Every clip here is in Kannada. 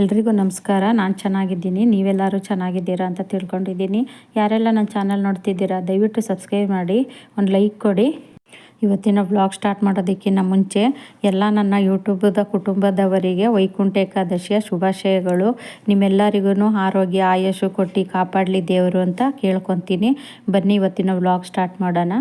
ಎಲ್ರಿಗೂ ನಮಸ್ಕಾರ. ನಾನು ಚೆನ್ನಾಗಿದ್ದೀನಿ. ನೀವೆಲ್ಲರೂ ಚೆನ್ನಾಗಿದ್ದೀರಾ ಅಂತ ತಿಳ್ಕೊಂಡಿದ್ದೀನಿ. ಯಾರೆಲ್ಲ ನನ್ನ ಚಾನಲ್ ನೋಡ್ತಿದ್ದೀರಾ, ದಯವಿಟ್ಟು ಸಬ್ಸ್ಕ್ರೈಬ್ ಮಾಡಿ, ಒಂದು ಲೈಕ್ ಕೊಡಿ. ಇವತ್ತಿನ ವ್ಲಾಗ್ ಸ್ಟಾರ್ಟ್ ಮಾಡೋದಕ್ಕಿಂತ ಮುಂಚೆ ಎಲ್ಲ ನನ್ನ ಯೂಟ್ಯೂಬ್ದ ಕುಟುಂಬದವರಿಗೆ ವೈಕುಂಠ ಏಕಾದಶಿಯ ಶುಭಾಶಯಗಳು. ನಿಮ್ಮೆಲ್ಲರಿಗೂ ಆರೋಗ್ಯ, ಆಯಸ್ಸು ಕೊಟ್ಟು ಕಾಪಾಡಲಿ ದೇವರು ಅಂತ ಕೇಳ್ಕೊತೀನಿ. ಬನ್ನಿ ಇವತ್ತಿನ ವ್ಲಾಗ್ ಸ್ಟಾರ್ಟ್ ಮಾಡೋಣ.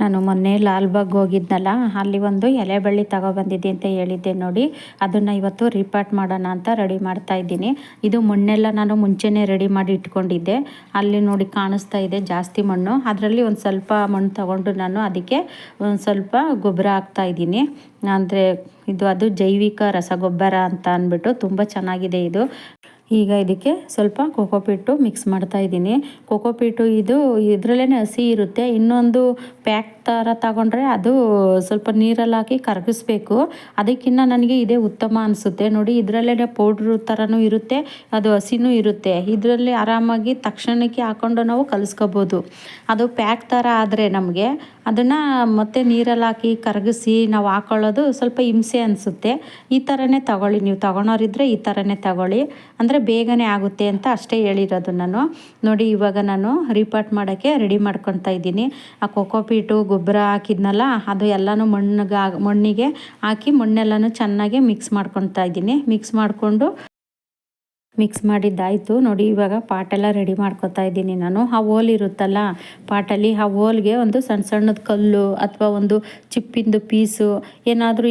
ನಾನು ಮೊನ್ನೆ ಲಾಲ್ಬಾಗ್ ಹೋಗಿದ್ನಲ್ಲ, ಅಲ್ಲಿ ಒಂದು ಎಲೆ ಬಳ್ಳಿ ತಗೊಬಂದಿದ್ದೆ ಅಂತ ಹೇಳಿದ್ದೆ ನೋಡಿ. ಅದನ್ನು ಇವತ್ತು ರಿಪಾರ್ಟ್ ಮಾಡೋಣ ಅಂತ ರೆಡಿ ಮಾಡ್ತಾ ಇದ್ದೀನಿ. ಇದು ಮಣ್ಣೆಲ್ಲ ನಾನು ಮುಂಚೆನೇ ರೆಡಿ ಮಾಡಿ ಇಟ್ಕೊಂಡಿದ್ದೆ. ಅಲ್ಲಿ ನೋಡಿ ಕಾಣಿಸ್ತಾ ಇದೆ ಜಾಸ್ತಿ ಮಣ್ಣು. ಅದರಲ್ಲಿ ಒಂದು ಸ್ವಲ್ಪ ಮಣ್ಣು ತಗೊಂಡು ನಾನು ಅದಕ್ಕೆ ಒಂದು ಸ್ವಲ್ಪ ಗೊಬ್ಬರ ಹಾಕ್ತಾ ಇದ್ದೀನಿ. ಅಂದರೆ ಇದು ಅದು ಜೈವಿಕ ರಸಗೊಬ್ಬರ ಅಂತ ಅಂದ್ಬಿಟ್ಟು ತುಂಬ ಚೆನ್ನಾಗಿದೆ ಇದು. ಈಗ ಇದಕ್ಕೆ ಸ್ವಲ್ಪ ಕೋಕೋಪೀಟು ಮಿಕ್ಸ್ ಮಾಡ್ತಾ ಇದ್ದೀನಿ. ಕೋಕೋಪೀಟು ಇದು ಇದರಲ್ಲೇ ಹಸಿ ಇರುತ್ತೆ. ಇನ್ನೊಂದು ಪ್ಯಾಕ್ ಥರ ತಗೊಂಡ್ರೆ ಅದು ಸ್ವಲ್ಪ ನೀರಲ್ಲಿ ಹಾಕಿ ಕರಗಿಸ್ಬೇಕು. ಅದಕ್ಕಿಂತ ನನಗೆ ಇದೇ ಉತ್ತಮ ಅನಿಸುತ್ತೆ. ನೋಡಿ ಇದರಲ್ಲೇ ಪೌಡ್ರ್ ಥರನೂ ಇರುತ್ತೆ, ಅದು ಹಸಿನೂ ಇರುತ್ತೆ. ಇದರಲ್ಲಿ ಆರಾಮಾಗಿ ತಕ್ಷಣಕ್ಕೆ ಹಾಕ್ಕೊಂಡು ನಾವು ಕಲಿಸ್ಕೋಬೋದು. ಅದು ಪ್ಯಾಕ್ ಥರ ಆದರೆ ನಮಗೆ ಅದನ್ನು ಮತ್ತೆ ನೀರಲ್ಲಿ ಹಾಕಿ ಕರಗಿಸಿ ನಾವು ಹಾಕೊಳ್ಳೋದು ಸ್ವಲ್ಪ ಹಿಂಸೆ ಅನಿಸುತ್ತೆ. ಈ ಥರನೇ ತಗೊಳ್ಳಿ. ನೀವು ತಗೊಳೋರಿದ್ರೆ ಈ ಥರನೇ ತಗೊಳ್ಳಿ. ಅಂದರೆ ಬೇಗನೆ ಆಗುತ್ತೆ ಅಂತ ಅಷ್ಟೇ ಹೇಳಿರೋದು ನಾನು. ನೋಡಿ, ಇವಾಗ ನಾನು ರಿಪಾರ್ಟ್ ಮಾಡೋಕ್ಕೆ ರೆಡಿ ಮಾಡ್ಕೊತಾ ಇದ್ದೀನಿ. ಆ ಕೊಕೋಪೀಟು ಗೊಬ್ಬರ ಹಾಕಿದ್ನಲ್ಲ ಅದು ಎಲ್ಲನೂ ಮಣ್ಣಿಗೆ ಮಣ್ಣಿಗೆ ಹಾಕಿ ಮಣ್ಣೆಲ್ಲನೂ ಚೆನ್ನಾಗಿ ಮಿಕ್ಸ್ ಮಾಡ್ಕೊಳ್ತಾ ಇದ್ದೀನಿ. ಮಿಕ್ಸ್ ಮಾಡಿಕೊಂಡು ಮಿಕ್ಸ್ ಮಾಡಿದ್ದಾಯಿತು. ನೋಡಿ, ಇವಾಗ ಪಾಟೆಲ್ಲ ರೆಡಿ ಮಾಡ್ಕೊತಾ ಇದ್ದೀನಿ ನಾನು. ಆ ಹೋಲ್ ಇರುತ್ತಲ್ಲ, ಪಾಟಲ್ಲಿ ಆ ಹೋಲ್ಗೆ ಒಂದು ಸಣ್ಣ ಸಣ್ಣದ ಕಲ್ಲು ಅಥವಾ ಒಂದು ಚಿಪ್ಪಿಂದು ಪೀಸು ಏನಾದರೂ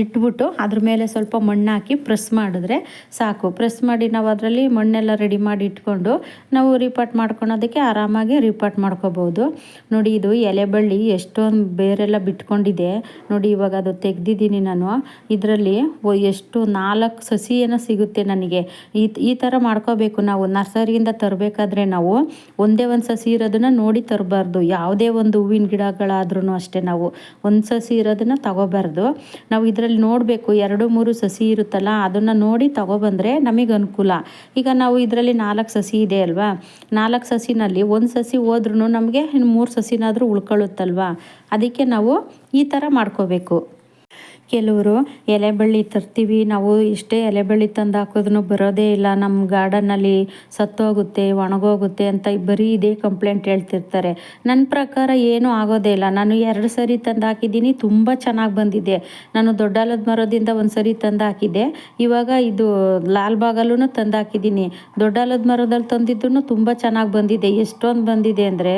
ಇಟ್ಬಿಟ್ಟು ಅದ್ರ ಮೇಲೆ ಸ್ವಲ್ಪ ಮಣ್ಣು ಹಾಕಿ ಪ್ರೆಸ್ ಮಾಡಿದ್ರೆ ಸಾಕು. ಪ್ರೆಸ್ ಮಾಡಿ ನಾವು ಅದರಲ್ಲಿ ಮಣ್ಣೆಲ್ಲ ರೆಡಿ ಮಾಡಿ ಇಟ್ಕೊಂಡು ನಾವು ರಿಪಾಟ್ ಮಾಡ್ಕೊಳೋದಕ್ಕೆ ಆರಾಮಾಗಿ ರಿಪಾಟ್ ಮಾಡ್ಕೋಬೋದು. ನೋಡಿ, ಇದು ಎಲೆ ಬಳ್ಳಿ ಎಷ್ಟೊಂದು ಬೇರೆಲ್ಲ ಬಿಟ್ಕೊಂಡಿದೆ. ನೋಡಿ, ಇವಾಗ ಅದು ತೆಗ್ದಿದ್ದೀನಿ ನಾನು. ಇದರಲ್ಲಿ ಎಷ್ಟು ನಾಲ್ಕು ಸಸಿ ಏನೋ ಸಿಗುತ್ತೆ ನನಗೆ. ಈ ಈ ಥರ ಮಾಡ್ಕೋಬೇಕು. ನಾವು ನರ್ಸರಿಯಿಂದ ತರಬೇಕಾದ್ರೆ ನಾವು ಒಂದೇ ಒಂದು ಸಸಿ ಇರೋದನ್ನು ನೋಡಿ ತರಬಾರ್ದು. ಯಾವುದೇ ಒಂದು ಹೂವಿನ ಗಿಡಗಳಾದ್ರೂ ಅಷ್ಟೇ ನಾವು ಒಂದು ಸಸಿ ಇರೋದನ್ನು ತಗೋಬಾರ್ದು. ನಾವು ಇದರಲ್ಲಿ ನೋಡಬೇಕು, ಎರಡು ಮೂರು ಸಸಿ ಇರುತ್ತಲ್ಲ, ಅದನ್ನು ನೋಡಿ ತಗೊಬಂದರೆ ನಮಗೆ ಅನುಕೂಲ. ಈಗ ನಾವು ಇದರಲ್ಲಿ ನಾಲ್ಕು ಸಸಿ ಇದೆ ಅಲ್ವಾ? ನಾಲ್ಕು ಸಸಿನಲ್ಲಿ ಒಂದು ಸಸಿ ಹೋದ್ರೂ ನಮಗೆ ಇನ್ನು ಮೂರು ಸಸಿನಾದರೂ ಉಳ್ಕೊಳ್ಳುತ್ತಲ್ವಾ? ಅದಕ್ಕೆ ನಾವು ಈ ಥರ ಮಾಡ್ಕೋಬೇಕು. ಕೆಲವರು ಎಲೆ ಬಳ್ಳಿ ತರ್ತೀವಿ, ನಾವು ಇಷ್ಟೇ ಎಲೆ ಬಳ್ಳಿ ತಂದು ಹಾಕಿದ್ರೂ ಬರೋದೇ ಇಲ್ಲ. ನಮ್ಮ ಗಾರ್ಡನ್ನಲ್ಲಿ ಸತ್ತೋಗುತ್ತೆ, ಒಣಗೋಗುತ್ತೆ ಅಂತ ಬರೀ ಇದೇ ಕಂಪ್ಲೇಂಟ್ ಹೇಳ್ತಿರ್ತಾರೆ. ನನ್ನ ಪ್ರಕಾರ ಏನೂ ಆಗೋದೇ ಇಲ್ಲ. ನಾನು ಎರಡು ಸರಿ ತಂದು ಹಾಕಿದ್ದೀನಿ, ತುಂಬ ಚೆನ್ನಾಗಿ ಬಂದಿದೆ. ನಾನು ದೊಡ್ಡಲದ ಮರದಿಂದ ಒಂದು ಸರಿ ತಂದು ಹಾಕಿದ್ದೆ. ಇವಾಗ ಇದು ಲಾಲ್ಬಾಗಲ್ಲೂ ತಂದು ಹಾಕಿದ್ದೀನಿ. ದೊಡ್ಡಲದ ಮರದಲ್ಲಿ ತಂದಿದ್ದು ತುಂಬ ಚೆನ್ನಾಗಿ ಬಂದಿದೆ. ಎಷ್ಟೊಂದು ಬಂದಿದೆ ಅಂದರೆ,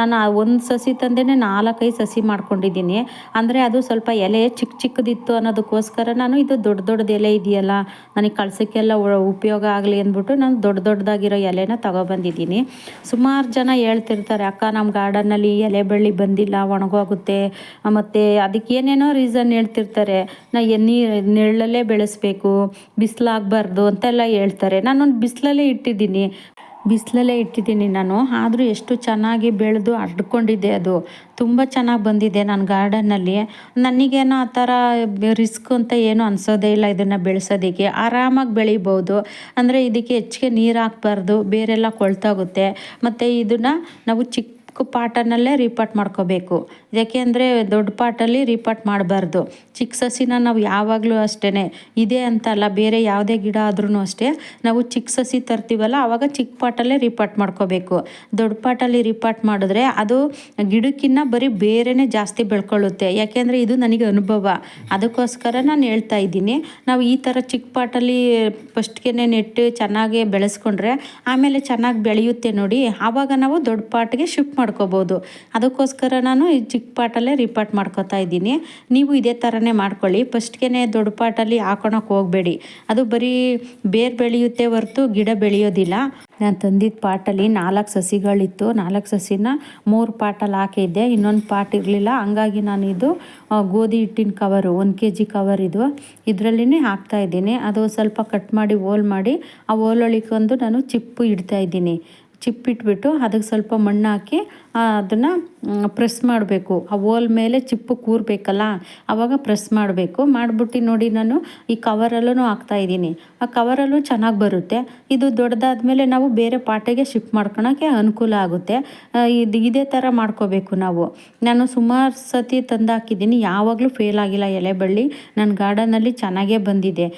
ನಾನು ಒಂದು ಸಸಿ ತಂದೇ ನಾಲ್ಕೈದು ಸಸಿ ಮಾಡ್ಕೊಂಡಿದ್ದೀನಿ. ಅಂದರೆ ಅದು ಸ್ವಲ್ಪ ಎಲೆ ಚಿಕ್ಕ ಚಿಕ್ಕದು ಇತ್ತು ಅನ್ನೋದಕ್ಕೋಸ್ಕರ ನಾನು ಇದು ದೊಡ್ಡ ದೊಡ್ಡದು ಎಲೆ ಇದೆಯಲ್ಲ, ನನಗೆ ಕಳ್ಸೋಕ್ಕೆಲ್ಲ ಉಪಯೋಗ ಆಗಲಿ ಅಂದ್ಬಿಟ್ಟು ನಾನು ದೊಡ್ಡ ದೊಡ್ಡದಾಗಿರೋ ಎಲೆನ ತಗೊಬಂದಿದ್ದೀನಿ. ಸುಮಾರು ಜನ ಹೇಳ್ತಿರ್ತಾರೆ, ಅಕ್ಕ ನಮ್ಮ ಗಾರ್ಡನ್ನಲ್ಲಿ ಎಲೆ ಬಳ್ಳಿ ಬಂದಿಲ್ಲ, ಒಣಗೋಗುತ್ತೆ. ಮತ್ತು ಅದಕ್ಕೆ ಏನೇನೋ ರೀಸನ್ ಹೇಳ್ತಿರ್ತಾರೆ, ನಾ ನೀರು ನೆರಳಲ್ಲೇ ಬೆಳೆಸ್ಬೇಕು, ಬಿಸಿಲಾಗಬಾರ್ದು ಅಂತೆಲ್ಲ ಹೇಳ್ತಾರೆ. ನಾನೊಂದು ಬಿಸಿಲಲ್ಲೇ ಇಟ್ಟಿದ್ದೀನಿ. ಬಿಸಿಲಲ್ಲೇ ಇಟ್ಟಿದ್ದೀನಿ ನಾನು. ಆದರೂ ಎಷ್ಟು ಚೆನ್ನಾಗಿ ಬೆಳೆದು ಅರ್ಡ್ಕೊಂಡಿದ್ದೆ ಅದು. ತುಂಬ ಚೆನ್ನಾಗಿ ಬಂದಿದೆ ನನ್ನ ಗಾರ್ಡನ್ನಲ್ಲಿ. ನನಗೇನೋ ಆ ಥರ ರಿಸ್ಕ್ ಅಂತ ಏನೂ ಅನಿಸೋದೇ ಇಲ್ಲ ಇದನ್ನು ಬೆಳೆಸೋದಕ್ಕೆ. ಆರಾಮಾಗಿ ಬೆಳಿಬೋದು. ಅಂದರೆ ಇದಕ್ಕೆ ಹೆಚ್ಚಿಗೆ ನೀರು ಹಾಕ್ಬಾರ್ದು. ಬೇರೆಲ್ಲ ಕೊಳ್ತಾಗುತ್ತೆ. ಮತ್ತು ಇದನ್ನು ನಾವು ಚಿಕ್ಕ ಪಾಟನಲ್ಲೇ ರಿಪಾಟ್ ಮಾಡ್ಕೋಬೇಕು. ಯಾಕೆಂದರೆ ದೊಡ್ಡ ಪಾಟಲ್ಲಿ ರಿಪಾಟ್ ಮಾಡಬಾರ್ದು. ಚಿಕ್ಕ ಸಸಿನ ನಾವು ಯಾವಾಗಲೂ ಅಷ್ಟೇ ಇದೆ ಅಂತಲ್ಲ, ಬೇರೆ ಯಾವುದೇ ಗಿಡ ಆದ್ರೂ ಅಷ್ಟೇ. ನಾವು ಚಿಕ್ಕ ಸಸಿ ತರ್ತೀವಲ್ಲ ಆವಾಗ ಚಿಕ್ಕ ಪಾಟಲ್ಲೇ ರಿಪಾರ್ಟ್ ಮಾಡ್ಕೋಬೇಕು. ದೊಡ್ಡ ಪಾಟಲ್ಲಿ ರಿಪಾಟ್ ಮಾಡಿದ್ರೆ ಅದು ಗಿಡಕ್ಕಿನ್ನ ಬರೀ ಬೇರೆನೇ ಜಾಸ್ತಿ ಬೆಳ್ಕೊಳ್ಳುತ್ತೆ. ಯಾಕೆಂದರೆ ಇದು ನನಗೆ ಅನುಭವ. ಅದಕ್ಕೋಸ್ಕರ ನಾನು ಹೇಳ್ತಾ ಇದ್ದೀನಿ. ನಾವು ಈ ಥರ ಚಿಕ್ಕ ಪಾಟಲ್ಲಿ ಫಸ್ಟ್ಗೆ ನೆಟ್ಟು ಚೆನ್ನಾಗಿ ಬೆಳೆಸ್ಕೊಂಡ್ರೆ ಆಮೇಲೆ ಚೆನ್ನಾಗಿ ಬೆಳೆಯುತ್ತೆ ನೋಡಿ. ಆವಾಗ ನಾವು ದೊಡ್ಡ ಪಾಟ್ಗೆ ಶಿಫ್ಟ್ ಮಾಡ್ಕೋಬೋದು. ಅದಕ್ಕೋಸ್ಕರ ನಾನು ಈ ಚಿಕ್ಕ ಪಾಟಲ್ಲೇ ರಿಪಾರ್ಟ್ ಮಾಡ್ಕೋತಾ ಇದ್ದೀನಿ. ನೀವು ಇದೇ ಥರನೇ ಮಾಡ್ಕೊಳ್ಳಿ. ಫಸ್ಟ್ಗೆ ದೊಡ್ಡ ಪಾಟಲ್ಲಿ ಹಾಕೊಳಕ್ಕೆ ಹೋಗಬೇಡಿ. ಅದು ಬರೀ ಬೇರು ಬೆಳೆಯುತ್ತೆ ಹೊರತು ಗಿಡ ಬೆಳೆಯೋದಿಲ್ಲ. ನಾನು ತಂದಿದ್ದ ಪಾಟಲ್ಲಿ ನಾಲ್ಕು ಸಸಿಗಳಿತ್ತು. ನಾಲ್ಕು ಸಸಿನ ಮೂರು ಪಾಟಲ್ಲಿ ಹಾಕಿದ್ದೆ. ಇನ್ನೊಂದು ಪಾಟ್ ಇರಲಿಲ್ಲ. ಹಂಗಾಗಿ ನಾನು ಇದು ಗೋಧಿ ಹಿಟ್ಟಿನ ಕವರು ಒಂದು ಕೆ ಜಿ ಕವರ್ ಇದು ಇದರಲ್ಲಿನೇ ಇದ್ದೀನಿ. ಅದು ಸ್ವಲ್ಪ ಕಟ್ ಮಾಡಿ ಓಲ್ ಮಾಡಿ, ಆ ಓಲೊಳಿಕೊಂದು ನಾನು ಚಿಪ್ಪು ಇಡ್ತಾ ಇದ್ದೀನಿ. ಚಿಪ್ಪಿಟ್ಬಿಟ್ಟು ಅದಕ್ಕೆ ಸ್ವಲ್ಪ ಮಣ್ಣು ಹಾಕಿ ಅದನ್ನು ಪ್ರೆಸ್ ಮಾಡಬೇಕು. ಆ ಓಲ್ ಮೇಲೆ ಚಿಪ್ಪು ಕೂರಬೇಕಲ್ಲ? ಆವಾಗ ಪ್ರೆಸ್ ಮಾಡಬೇಕು. ಮಾಡಿಬಿಟ್ಟು ನೋಡಿ ನಾನು ಈ ಕವರಲ್ಲೂ ಹಾಕ್ತಾಯಿದ್ದೀನಿ ಆ ಕವರಲ್ಲೂ ಚೆನ್ನಾಗಿ ಬರುತ್ತೆ. ಇದು ದೊಡ್ಡದಾದ ಮೇಲೆ ನಾವು ಬೇರೆ ಪಾಟೆಗೆ ಶಿಫ್ಟ್ ಮಾಡ್ಕೊಳಕ್ಕೆ ಅನುಕೂಲ ಆಗುತ್ತೆ. ಇದು ಇದೇ ಥರ ಮಾಡ್ಕೋಬೇಕು ನಾವು. ನಾನು ಸುಮಾರು ಸತಿ ತಂದು ಹಾಕಿದ್ದೀನಿ. ಯಾವಾಗಲೂ ಫೇಲ್ ಆಗಿಲ್ಲ ಎಲೆ ಬಳ್ಳಿ. ನನ್ನ ಗಾರ್ಡನಲ್ಲಿ ಚೆನ್ನಾಗೇ ಬಂದಿದೆ.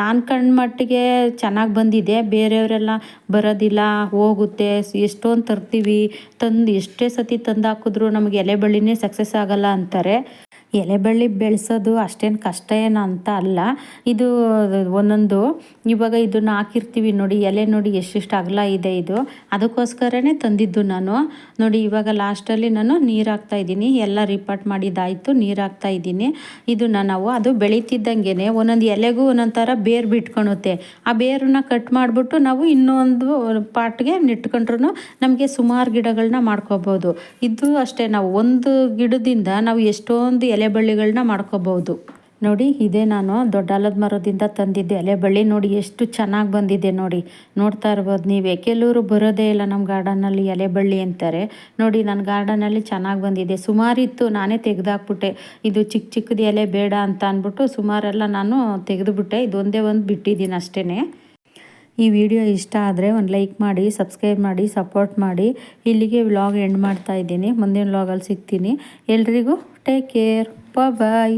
ನಾನು ಕಣ್ಣ ಮಟ್ಟಿಗೆ ಚೆನ್ನಾಗಿ ಬಂದಿದೆ. ಬೇರೆಯವರೆಲ್ಲ ಬರೋದಿಲ್ಲ, ಹೋಗುತ್ತೆ, ಎಷ್ಟೊಂದು ತರ್ತೀವಿ. ತಂದು ಎಷ್ಟೇ ಸತಿ ತಂದು ಹಾಕಿದ್ರು ನಮಗೆ ಎಲೆ ಬಳ್ಳಿನೇ ಸಕ್ಸಸ್ ಆಗಲ್ಲ ಅಂತಾರೆ. ಎಲೆ ಬಳ್ಳಿ ಬೆಳೆಸೋದು ಅಷ್ಟೇನು ಕಷ್ಟ ಏನು ಅಂತ ಅಲ್ಲ. ಇದು ಒಂದೊಂದು, ಇವಾಗ ಇದನ್ನು ಹಾಕಿರ್ತೀವಿ ನೋಡಿ, ಎಲೆ ನೋಡಿ ಎಷ್ಟೆಷ್ಟು ಅಗಲ ಇದೆ ಇದು. ಅದಕ್ಕೋಸ್ಕರನೇ ತಂದಿದ್ದು ನಾನು. ನೋಡಿ, ಇವಾಗ ಲಾಸ್ಟಲ್ಲಿ ನಾನು ನೀರು ಹಾಕ್ತಾ ಇದ್ದೀನಿ. ಎಲ್ಲ ರಿಪಾರ್ಟ್ ಮಾಡಿದ್ದಾಯಿತು, ನೀರು ಹಾಕ್ತಾ ಇದ್ದೀನಿ. ಇದನ್ನು ನಾವು, ಅದು ಬೆಳೀತಿದ್ದಂಗೆ ಒಂದೊಂದು ಎಲೆಗೂ ಒಂದೊಂದು ಥರ ಬೇರು ಬಿಟ್ಕೊಳುತ್ತೆ ಆ ಬೇರನ್ನ ಕಟ್ ಮಾಡಿಬಿಟ್ಟು ನಾವು ಇನ್ನೊಂದು ಪಾಟ್ಗೆ ನೆಟ್ಕೊಂಡ್ರು ನಮಗೆ ಸುಮಾರು ಗಿಡಗಳನ್ನ ಮಾಡ್ಕೋಬೋದು. ಇದು ಅಷ್ಟೇ, ನಾವು ಒಂದು ಗಿಡದಿಂದ ನಾವು ಎಷ್ಟೊಂದು ಎಲೆ ಬಳ್ಳಿಗಳನ್ನ ಮಾಡ್ಕೋಬಹುದು ನೋಡಿ, ಇದೇ ನಾನು ದೊಡ್ಡ ಅಲದ ಮರದಿಂದ ತಂದಿದ್ದೆ ಎಲೆ ಬಳ್ಳಿ ನೋಡಿ, ಎಷ್ಟು ಚೆನ್ನಾಗಿ ಬಂದಿದೆ ನೋಡಿ. ನೋಡ್ತಾ ಇರ್ಬೋದು ನೀವೇ. ಕೆಲವರು ಬರೋದೇ ಇಲ್ಲ ನಮ್ಮ ಗಾರ್ಡನಲ್ಲಿ ಎಲೆ ಬಳ್ಳಿ ಅಂತಾರೆ. ನೋಡಿ ನನ್ನ ಗಾರ್ಡನಲ್ಲಿ ಚೆನ್ನಾಗಿ ಬಂದಿದೆ. ಸುಮಾರಿತ್ತು ನಾನೇ ತೆಗೆದಾಕ್ಬಿಟ್ಟೆ. ಇದು ಚಿಕ್ಕ ಚಿಕ್ಕದು ಎಲೆ ಬೇಡ ಅಂತ ಅಂದ್ಬಿಟ್ಟು ಸುಮಾರೆಲ್ಲ ನಾನು ತೆಗೆದುಬಿಟ್ಟೆ. ಇದೊಂದೇ ಒಂದು ಬಿಟ್ಟಿದ್ದೀನಿ ಅಷ್ಟೇ ಈ ವಿಡಿಯೋ ಇಷ್ಟ ಆದರೆ ಒಂದು ಲೈಕ್ ಮಾಡಿ, ಸಬ್ಸ್ಕ್ರೈಬ್ ಮಾಡಿ, ಸಪೋರ್ಟ್ ಮಾಡಿ. ಇಲ್ಲಿಗೆ ವ್ಲಾಗ್ ಎಂಡ್ ಮಾಡ್ತಾ ಇದ್ದೀನಿ. ಮುಂದಿನ ವ್ಲಾಗಲ್ಲಿ ಸಿಗ್ತೀನಿ. ಎಲ್ರಿಗೂ ടേക്ക് കെയർ ബൈ